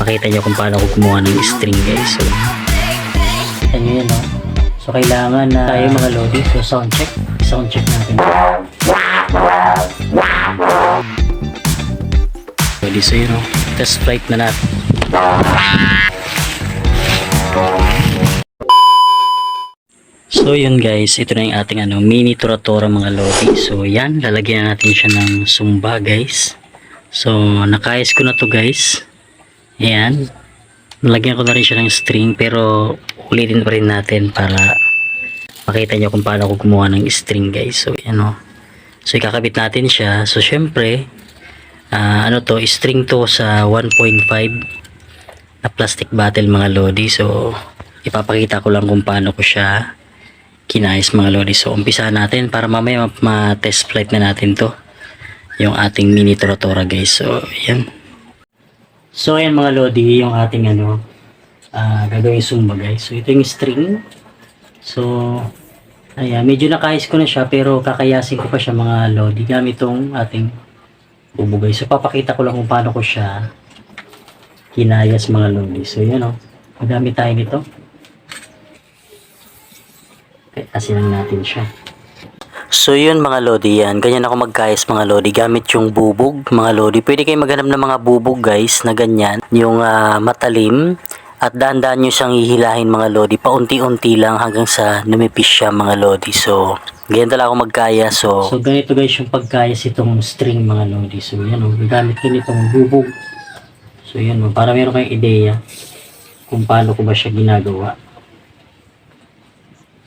makita nyo kung paano ko kumuha ng string guys. So, yan, no? So, kailangan na tayo mga lodi. So, sound check. Sound check natin. Lodi, so yun, no? Test flight na natin. So yun guys, ito na yung ating ano, mini tura-tura mga lodi. So yan, lalagyan na natin siya ng sumba guys. So nakayas ko na to guys. Ayan. Nalagyan ko na rin siya ng string pero ulitin pa rin natin para makita nyo kung paano ko kumuha ng string guys. So yan o. So ikakabit natin siya. So syempre, ah, ano to, string to sa 1.5 na plastic bottle mga lodi. So ipapakita ko lang kung paano ko siya kinayos mga lodi. So, umpisa natin para mamaya ma- ma-test flight na natin to. Yung ating mini Toratora guys. So, yan. So, ayan mga lodi, yung ating ano, ah gagawin sumba guys. So, ito yung string. So, ayan, medyo nakayos ko na siya pero kakayasin ko pa siya mga lodi gamit tong ating bubugay. So, papakita ko lang kung paano ko siya kinayas mga lodi. So, yan o. Magamit tayo nito. Kasi lang natin siya. So yun mga lodi yan, ganyan ako magkayas mga lodi gamit yung bubog mga lodi. Pwede kayo maghanap ng mga bubog guys na ganyan, yung ah, matalim at dahan-dahan nyo siyang hihilahin mga lodi. Paunti-unti lang hanggang sa numipis siya mga lodi. So ganyan talaga ako magkaya. So, so ganito guys yung pagkayas itong string mga lodi. So yan o, gagamit ko nitong bubog. So yan o, para meron kayong ideya kung paano ko ba siya ginagawa.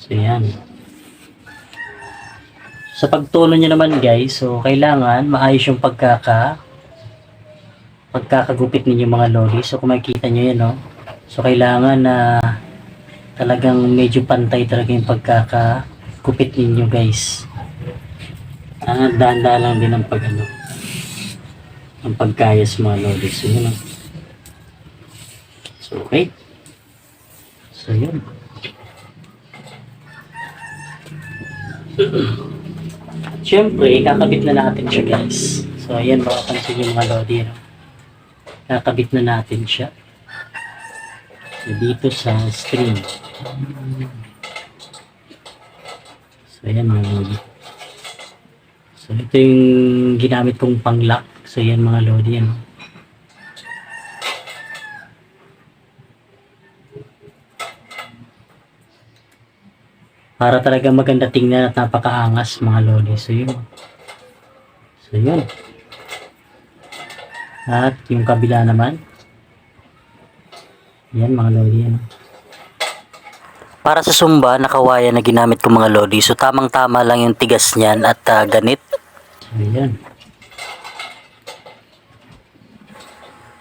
So, yan. Sa pagtulo nyo naman guys, so kailangan maayos yung pagkaka pagkakagupit ninyo mga lodi. So kung makikita nyo yan, no? So kailangan na talagang medyo pantay talaga yung pagkakagupit ninyo guys. Ah, dahan-dahan lang din ang pag ano, ang pagkayas mga lodi. So yun, no? So okay. So yun. Siyempre, kakabit na natin siya guys. So, ayan, makapansin yung mga lodi. No? Kakabit na natin siya. So, dito sa string. So, ayan mga lodi. So, ito yung ginamit kong pang-lock. So, ayan mga lodi. Ano? Para talaga maganda tingnan at napakaangas mga lodi. So yun. So yun. At yung kabila naman. Yan mga lodi. Yan. Para sa sumba, nakawaya na ginamit ko mga lodi. So tamang-tama lang yung tigas niyan at ah, ganit. So yan.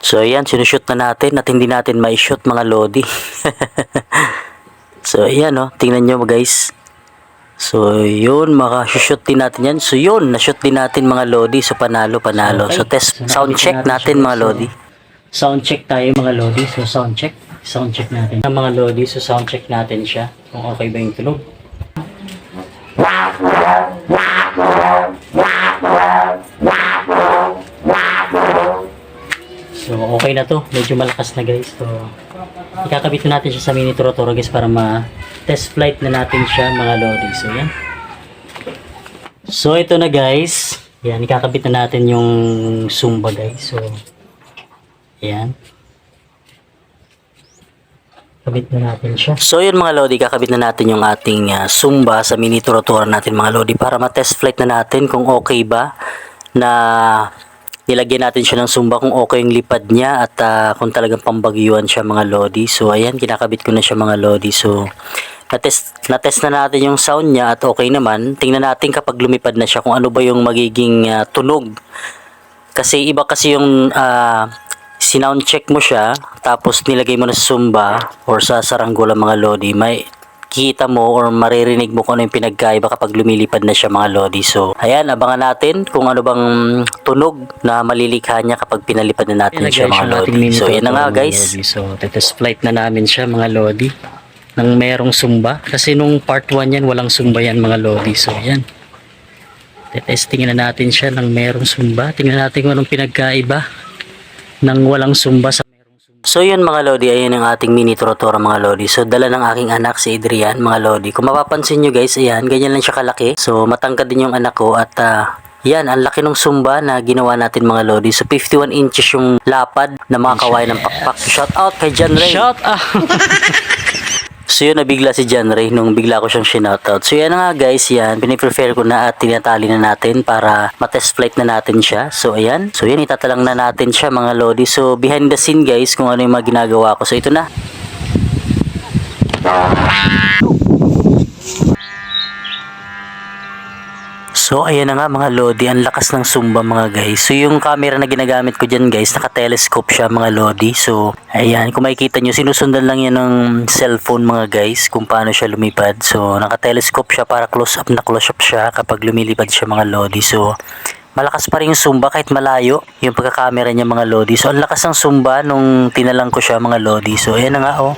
So ayan, sinushoot na natin at hindi natin may-shoot mga lodi. So, ayan oh. Tingnan nyo guys. So, yun. Makashoot din natin yan. So, yun. Na-shoot din natin mga lodi. So, panalo, panalo. So, test, sound check natin mga lodi. Sound check tayo mga lodi. So, sound check. Sound check natin. Ang mga lodi. So, sound check natin siya. Kung okay ba yung tunog. So, okay na to. Medyo malakas na guys. So, ikakabit na natin siya sa mini Toro Toro guys para ma-test flight na natin siya mga lodi. So, yan. So, ito na guys. Yan, ikakabit na natin yung Zumba guys. So, yan. Kabit na natin siya. So, yun mga lodi, kakabit na natin yung ating ah, Zumba sa mini Toro natin mga lodi para ma-test flight na natin kung okay ba na nilagyan natin siya ng sumba kung okay yung lipad niya at ah, kung talagang pambagyuan siya mga lodi. So ayan, kinakabit ko na siya mga lodi. So na-test, na-test na natin yung sound niya at okay naman. Tingnan natin kapag lumipad na siya kung ano ba yung magiging ah, tunog. Kasi iba kasi yung ah, sinound check mo siya tapos nilagay mo na sa sumba or sa saranggola mga lodi. May kita mo or maririnig mo kung ano yung pinagkaiba kapag lumilipad na siya mga lodi. So, ayan, abangan natin kung ano bang tunog na malilikha niya kapag pinalipad na natin siya mga lodi. So, yan na nga guys. So, test flight na namin siya mga lodi nang merong sumba. Kasi nung part 1 yan, walang sumba yan mga lodi. So, yan. Testingin na natin siya nang merong sumba. Tingnan natin kung anong pinagkaiba ng walang sumba sa. So yun mga Lodi, ayun ang ating mini trotora mga Lodi. So dala ng aking anak si Adrian mga Lodi. Kung mapapansin nyo guys, ayan, ganyan lang siya kalaki. So matangkad din yung anak ko at ah, yan, ang laki ng sumba na ginawa natin mga Lodi. So 51 inches yung lapad na mga kawayan ng pakpak. Shout out kay John Ray. Shout out! So yun, nabigla si John Ray nung bigla ko siyang shoutout. So yan na nga guys, yan. Piniprefer ko na at tinatali na natin para matest flight na natin siya. So ayan. So yan, itatalang na natin siya mga Lodi. So behind the scene guys, kung ano yung mga ginagawa ko. So ito na. So ayan na nga mga Lodi, ang lakas ng Zumba mga guys. So yung camera na ginagamit ko dyan guys, naka-telescope siya mga Lodi. So ayan, kung makikita nyo, sinusundan lang yan ng cellphone mga guys kung paano siya lumipad. So naka-telescope siya para close up na close up siya kapag lumilipad siya mga Lodi. So malakas pa rin yung Zumba kahit malayo yung pagkakamera niya mga Lodi. So ang lakas ng Zumba nung tinalang ko siya mga Lodi. So ayan na nga oh.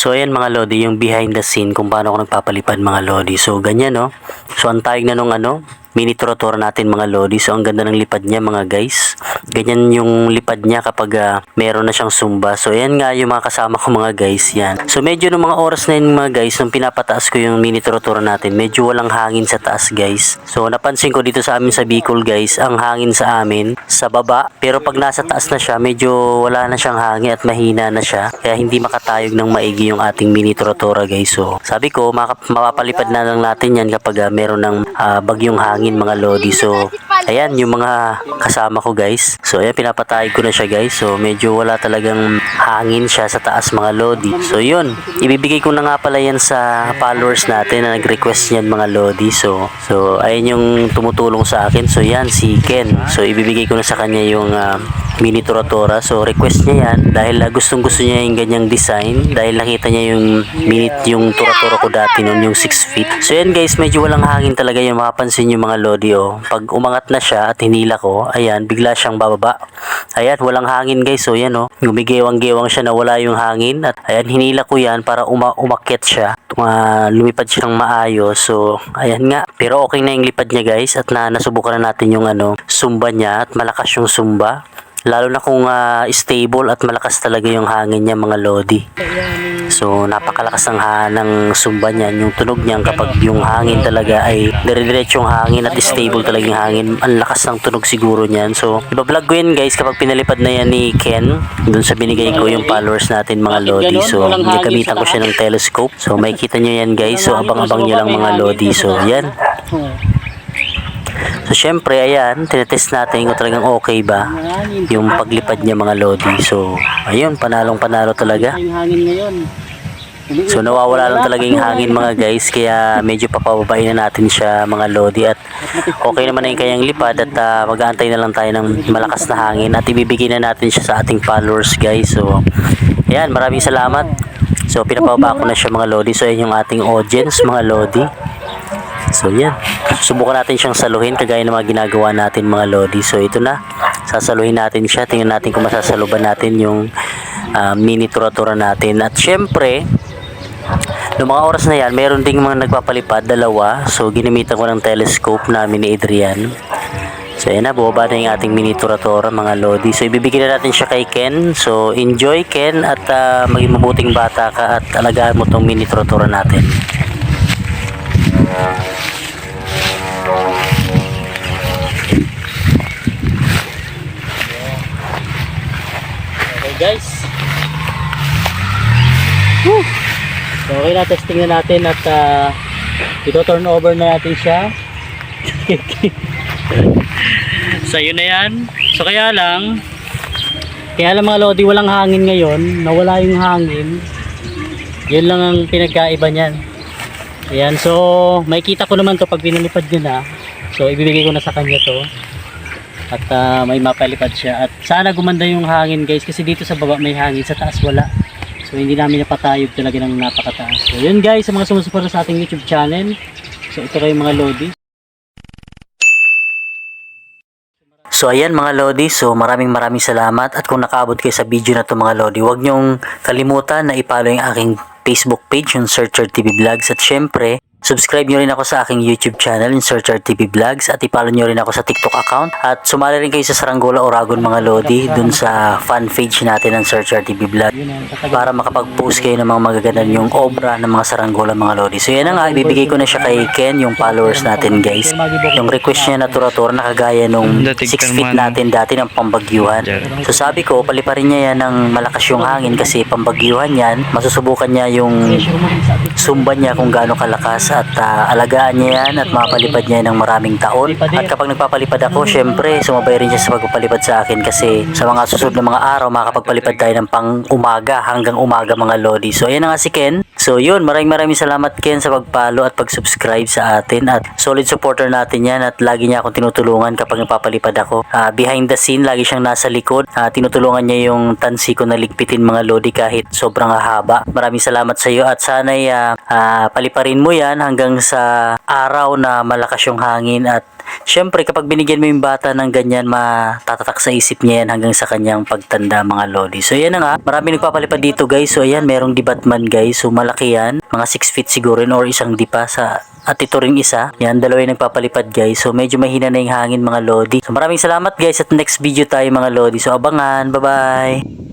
So ayan mga Lodi, yung behind the scene kung paano ako nagpapalipad mga Lodi. So ganyan no. So ang na nung ano, mini trotor natin mga Lodi. So ang ganda ng lipad niya mga guys. Ganyan yung lipad niya kapag ah, meron na siyang sumba. So ayan nga yung mga kasama ko mga guys yan. So medyo nung mga oras na yun mga guys, nung pinapataas ko yung mini trotor natin, medyo walang hangin sa taas guys. So napansin ko dito sa amin sa Bicol guys, ang hangin sa amin sa baba. Pero pag nasa taas na siya, medyo wala na siyang hangin at mahina na siya. Kaya hindi makatayog ng maigi yung ating mini trotora guys. So sabi ko, mapapalipad na lang natin yan kapag ah, meron ng ah, bagyong hangin mga lodi. So ayan yung mga kasama ko guys. So ayan pinapatayog ko na siya guys. So medyo wala talagang hangin siya sa taas mga lodi. So yun, ibibigay ko na nga pala yan sa followers natin na nag-request yan mga lodi. So so ayan yung tumutulong sa akin. So yan si Ken. So ibibigay ko na sa kanya yung ah, mini Toratora. So request niya yan dahil uh, gustong gusto niya yung ganyang design dahil nakita niya yung mini yung Toratora ko dati noon yung 6 feet. So yan guys, medyo walang hangin talaga yung makapansin yung mga lodi oh. Pag umangat na siya at hinila ko, ayan, bigla siyang bababa. Ayan, walang hangin guys. So yan oh, gumigewang-gewang siya na wala yung hangin at ayan, hinila ko yan para uma umakyat siya. Uh, lumipad siyang maayos. So ayan nga. Pero okay na yung lipad niya guys at na nasubukan na natin yung ano, sumba niya at malakas yung sumba. Lalo na kung ah, stable at malakas talaga yung hangin niya mga lodi. So napakalakas ng ha ng sumba niyan, yung tunog niyan kapag yung hangin talaga ay dire-diretso yung hangin at stable talaga yung hangin. Ang lakas ng tunog siguro niyan. So iba-vlog ko yun guys kapag pinalipad na yan ni Ken dun sa binigay ko yung followers natin mga lodi. So gagamitan ko siya ng telescope. So makikita nyo yan guys. So abang-abang nyo lang mga lodi. So yan. So syempre ayan, tinetest natin kung talagang okay ba yung paglipad niya mga lodi. So ayun, panalong panalo talaga. So nawawala lang talaga yung hangin mga guys kaya medyo papababain na natin siya mga lodi at okay naman na yung kanyang lipad at uh, mag-aantay na lang tayo ng malakas na hangin at ibibigay na natin siya sa ating followers guys. So ayan maraming salamat. So pinapababa ko na siya mga lodi. So yan yung ating audience mga lodi. So yan. Subukan natin siyang saluhin kagaya ng mga ginagawa natin mga lodi. So ito na. Sasaluhin natin siya. Tingnan natin kung masasaluban natin yung ah, mini turatura natin. At syempre, Noong mga oras na yan, meron ding mga nagpapalipad, dalawa. So, ginamitan ko ng telescope namin ni Adrian. So, ayan na, bumaba na yung ating mini turatora, mga lodi. So, ibibigay na natin siya kay Ken. So, enjoy Ken at ah, maging mabuting bata ka at alagaan mo tong mini turatora natin. Guys. Woo! So, okay na, testing na natin at uh, ito turn over na natin siya. so, yun na yan. So, kaya lang, kaya lang mga lodi, walang hangin ngayon. Nawala yung hangin. Yun lang ang pinagkaiba niyan. Ayan, so, makikita ko naman to pag pinalipad niya na. So, ibibigay ko na sa kanya to. At ah, may mapalipad siya. At sana gumanda yung hangin guys kasi dito sa baba may hangin, sa taas wala. So hindi namin napatayog talaga ng napakataas. So yun guys, sa mga sumusuporta sa ating YouTube channel. So ito kayo mga Lodi. So ayan mga Lodi, so maraming maraming salamat at kung nakaabot kayo sa video na to mga Lodi, huwag niyong kalimutan na ipalo yung aking Facebook page, yung Searcher TV Vlogs at syempre, Subscribe nyo rin ako sa aking YouTube channel in Searcher TV Vlogs at ipalo nyo rin ako sa TikTok account at sumali rin kayo sa Saranggola Oragon mga Lodi dun sa fan page natin ng Searcher TV Vlog para makapag-post kayo ng mga magagandang yung obra ng mga Saranggola mga Lodi. So yan na nga, ibibigay ko na siya kay Ken, yung followers natin guys. Yung request niya na turatura na kagaya nung 6 feet natin dati ng pambagyuhan. So sabi ko, paliparin niya yan ng malakas yung hangin kasi pambagyuhan yan. Masusubukan niya yung sumba niya kung gaano kalakas at ah, alagaan niya yan at mapalipad niya ng maraming taon. At kapag nagpapalipad ako, syempre sumabay rin siya sa pagpapalipad sa akin kasi sa mga susunod na mga araw makakapagpalipad tayo ng pang umaga hanggang umaga mga lodi. So ayan na nga si Ken. So yun, maraming maraming salamat Ken sa pagpalo at pag-subscribe sa atin at solid supporter natin yan at lagi niya akong tinutulungan kapag nagpapalipad ako. Ah, behind the scene, lagi siyang nasa likod. Ah, tinutulungan niya yung tansi ko na ligpitin mga lodi kahit sobrang haba. Maraming salamat sa iyo at sana'y ah, ah, paliparin mo yan hanggang sa araw na malakas yung hangin at Siyempre, kapag binigyan mo yung bata ng ganyan, matatatak sa isip niya yan hanggang sa kanyang pagtanda mga lodi. So, yan na nga. Marami nagpapalipad dito guys. So, ayan, merong dibatman guys. So, malaki yan. Mga 6 feet siguro yun or isang dipa sa at ito rin isa. Yan, dalawa yung nagpapalipad guys. So, medyo mahina na yung hangin mga lodi. So, maraming salamat guys at next video tayo mga lodi. So, abangan. Bye-bye!